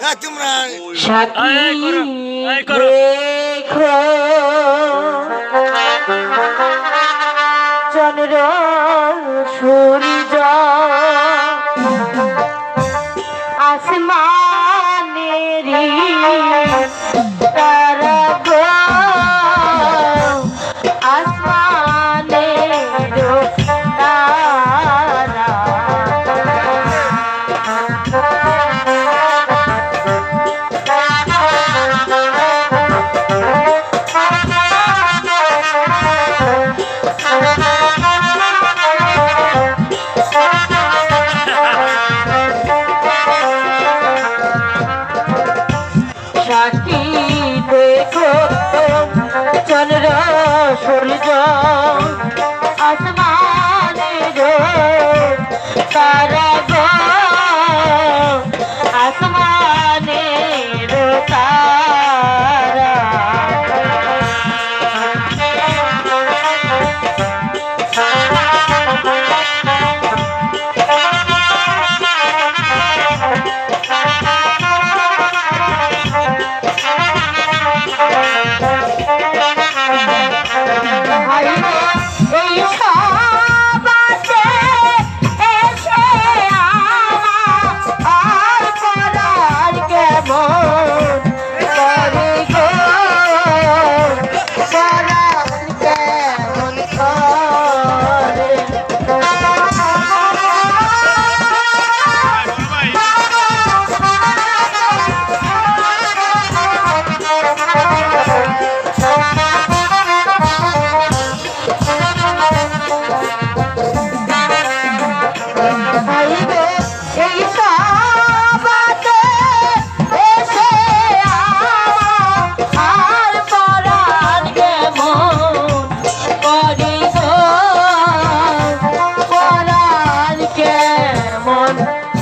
হ্যাঁ, তোমরা চন্দ্র সূর্য আসমানেরি সাকি দেখো চন্দ্র সূর্য।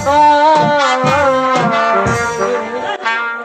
Oh